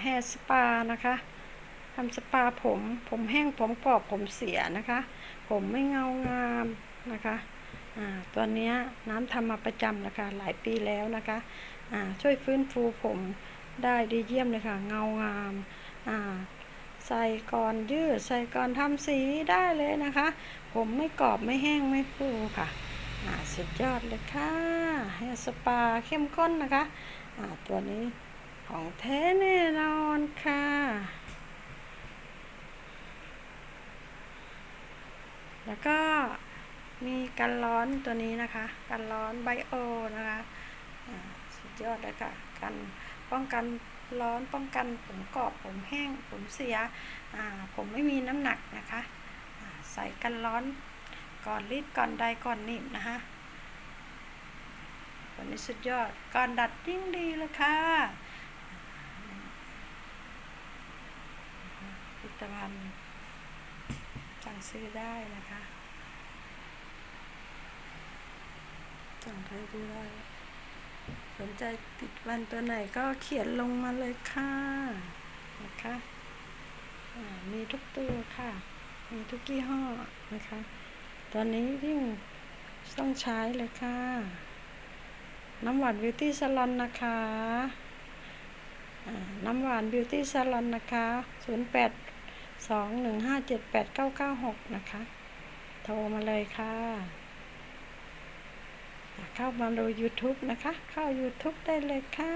แฮร์สปานะคะทำสปาผม ผมแห้งผมกรอบผมเสียนะคะ ผมไม่เงางามนะคะอ่าตัวเนี้ยน้ำทำมาประจำนะคะหลายปีแล้วนะคะอ่าช่วยฟื้นฟูผมได้ดีเยี่ยมเลยค่ะ เงางามอ่าใส่ก่อนยืดใส่ก่อนทำสีได้เลยนะคะ ผมไม่กรอบไม่แห้งไม่ฟูค่ะสุดยอดเลยค่ะแฮสปาเข้มข้นนะคะ ตัวนี้ ของแท้แน่นอนค่ะ แล้วก็มีกันร้อนตัวนี้นะคะ กันร้อนไบโอนะคะสุดยอดเลยค่ะกันป้องกันร้อนป้องกันผมกรอบผมแห้งผมเสียผมไม่มีน้ำหนักนะคะใส่กันร้อนก่อนรีดก่อนใดก่อนหนีบนะคะตัวนี้สุดยอดก่อนดัดยิ่งดีเลยค่ะผลิ ตภัณฑ์สั่งซื้อได้นะคะสั่งไดูได้สนใจติดวันตัวไหนก็เขียนลงมาเลยค่ะนะคะมีทุกตัวค่ะ มีทุกยี่ห้อนะคะ ตอนนี้ยิ่งต้องใช้เลยค่ะ น้ำหวานบิวตี้ซ a ลอนนะคะน้ำหวานบิวตี้ซ a ลอนนะคะ 08 สองหนึ่งห้าเจ็ดแปดเก้าเก้าหกนะคะ โทรมาเลยค่ะเข้ามาดู YouTube นะคะ เข้า YouTube ได้เลยค่ะ